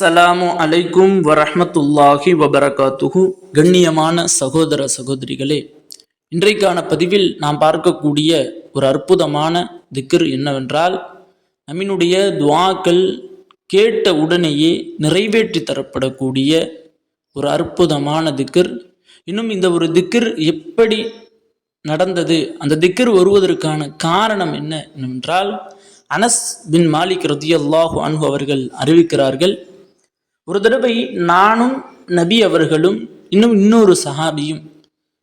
அஸ்ஸலாமு அலைக்கும் வரஹமத்துல்லாஹி வபரகாத்துஹு. கண்ணியமான சகோதர சகோதரிகளே இன்றைக்கான பதிவில் நாம் பார்க்கக்கூடிய ஒரு அற்புதமான திக்கர் என்னவென்றால் நம்மினுடைய துவாக்கள் கேட்ட உடனேயே நிறைவேற்றி தரப்படக்கூடிய ஒரு அற்புதமான திக்கர் இன்னும் இந்த ஒரு திக்கர் எப்படி நடந்தது அந்த திக்கர் வருவதற்கான காரணம் என்ன என்னவென்றால் அனஸ் பின் மாலிக் ரதியல்லாஹு அன்ஹு அவர்கள் அறிவிக்கிறார்கள் ஒரு தடவை நானும் நபி அவர்களும் இன்னும் இன்னொரு சஹாபியும்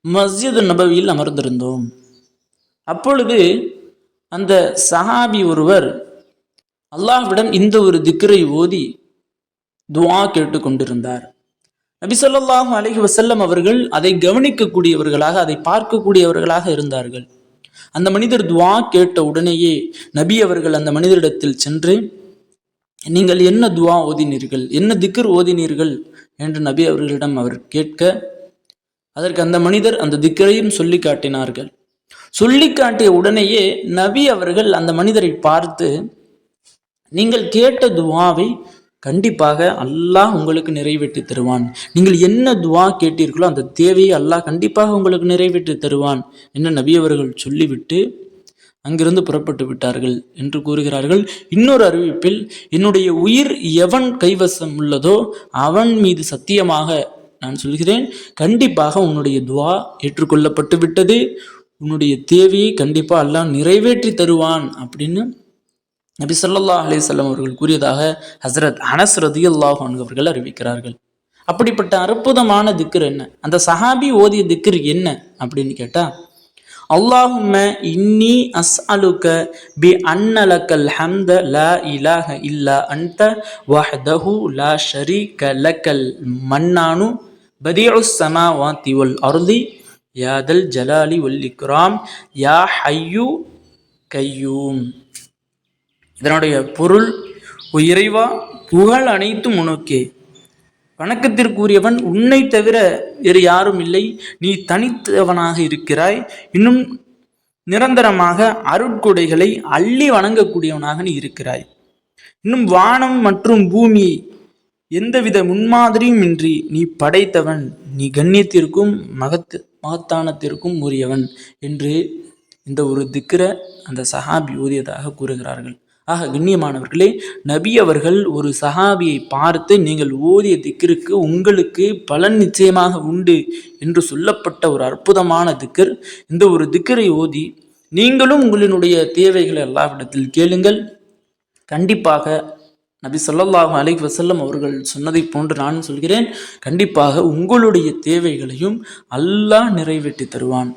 மஸ்ஜித் நபவியில் அமர்ந்திருந்தோம். அப்பொழுது அந்த சஹாபி ஒருவர் அல்லாஹ்விடம் இந்த ஒரு திக்ரை ஓதி துவா கேட்டு கொண்டிருந்தார் நபி ஸல்லல்லாஹு அலைஹி அவர்கள் அதை கவனிக்கக்கூடியவர்களாக அதை பார்க்கக்கூடியவர்களாக இருந்தார்கள். அந்த மனிதர் துவா கேட்ட உடனேயே நபி அவர்கள் அந்த மனிதரிடத்தில் சென்று நீங்கள் என்ன துவா ஓதினீர்கள்? என்ன திக்கர் ஓதினீர்கள்? என்று நபி அவர்களிடம் அவர் கேட்க அதற்கு அந்த மனிதர் அந்த திக்கரையும் சொல்லி காட்டினார்கள். சொல்லி காட்டிய உடனேயே நபி அவர்கள் அந்த மனிதரை பார்த்து நீங்கள் கேட்ட துவாவை கண்டிப்பாக அல்லாஹ் உங்களுக்கு நிறைவேற்றி தருவான். நீங்கள் என்ன துவா கேட்டீர்களோ அந்த தேவையை அல்லாஹ் கண்டிப்பாக உங்களுக்கு நிறைவேற்றி தருவான் என்று நபி அவர்கள் சொல்லிவிட்டு அங்கிருந்து புறப்பட்டு விட்டார்கள் என்று கூறுகிறார்கள். இன்னொரு அறிவிப்பில் என்னுடைய உயிர் எவன் கைவசம் உள்ளதோ அவன் மீது சத்தியமாக நான் சொல்கிறேன். கண்டிப்பாக உன்னுடைய துவா ஏற்றுக்கொள்ளப்பட்டு விட்டது. உன்னுடைய தேவையை கண்டிப்பாக அல்லாஹ் நிறைவேற்றி தருவான் அப்படின்னு நபி ஸல்லல்லாஹு அலிசல்லாம் அவர்கள் கூறியதாக ஹஸ்ரத் அனஸ் ரதியல்லாஹு அன்ஹு அவர்கள் அறிவிக்கிறார்கள். அப்படிப்பட்ட அற்புதமான திக்கர் என்ன? அந்த சஹாபி ஓதிய திக்கர் என்ன அப்படின்னு கேட்டால் அல்லாஹும்ம இன்னி அஸ்அலுக பி அன்னலக்கல் ஹம்த லா இலாஹ இல்லா அன்த வஹ்தஹு லா ஷரீக லக்கல் மன்னானு பதியு சமா வாத்தி ஒல் அருதி யாதல் ஜலாலி ஒல் இக்ராம் யா ஹையு கையூம். இதனுடைய பொருள் இறைவா புகழ் அனைத்தும் உனக்கே. வணக்கத்திற்குரியவன் உன்னை தவிர வேறு யாரும் இல்லை. நீ தனித்தவனாக இருக்கிறாய். இன்னும் நிரந்தரமாக அருட்கொடைகளை அள்ளி வணங்கக்கூடியவனாக நீ இருக்கிறாய். இன்னும் வானம் மற்றும் பூமி எந்தவித முன்மாதிரியும் இன்றி நீ படைத்தவன். நீ கண்ணியத்திற்கும் மகத் மகத்தானத்திற்கும் உரியவன் என்று இந்த ஒரு திக்ர அந்த சஹாபி ஓதியதாக கூறுகிறார்கள். ஆக கண்ணியமானவர்களே நபி அவர்கள் ஒரு சஹாபியை பார்த்து நீங்கள் ஓதிய திக்கிற்கு உங்களுக்கு பலன் நிச்சயமாக உண்டு என்று சொல்லப்பட்ட ஒரு அற்புதமான திக்கர். இந்த ஒரு திக்கரை ஓதி நீங்களும் உங்களினுடைய தேவைகளை எல்லாவிடத்தில் கேளுங்கள். கண்டிப்பாக நபி ஸல்லல்லாஹு அலை வசல்லம் அவர்கள் சொன்னதை போன்று நான் சொல்கிறேன். கண்டிப்பாக உங்களுடைய தேவைகளையும் அல்லாஹ் நிறைவேற்றி தருவான்.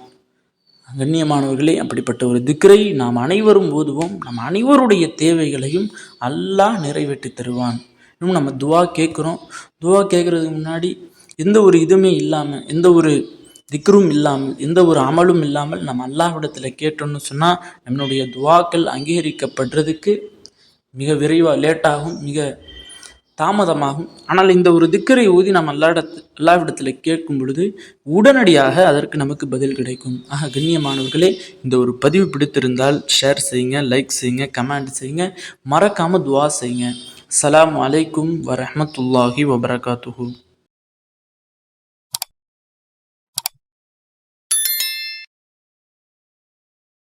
கண்ணியமானவர்களே அப்படிப்பட்ட ஒரு திக்ரை நாம் அனைவரும் ஓதுவோம். நம் அனைவருடைய தேவைகளையும் அல்லாஹ் நிறைவேற்றி தருவான். இன்னும் நம்ம துவா கேட்குறோம். துவா கேட்குறதுக்கு முன்னாடி எந்த ஒரு இதுவுமே இல்லாமல் எந்த ஒரு திக்ரும் இல்லாமல் எந்த ஒரு அமலும் இல்லாமல் நம்ம அல்லாஹ்விடத்தில் கேட்டோம்னு சொன்னால் நம்மளுடைய துவாக்கள் அங்கீகரிக்கப்படுறதுக்கு மிக விரைவாக லேட்டாகும் மிக தாமதமாகும். ஆனால் இந்த ஒரு திக்கரை ஊதி நாம் அல்லாடத்து அல்லாவிடத்தில் கேட்கும் பொழுது உடனடியாக அதற்கு நமக்கு பதில் கிடைக்கும். ஆக கண்ணியமானவர்களே இந்த ஒரு பதிவு பிடித்திருந்தால் ஷேர் செய்யுங்க லைக் செய்யுங்க கமெண்ட் செய்யுங்க மறக்காமல் துவா செய்யுங்க. சலாம் அலைக்கும் வரமத்துல்லாஹி வபரகாத்துஹூ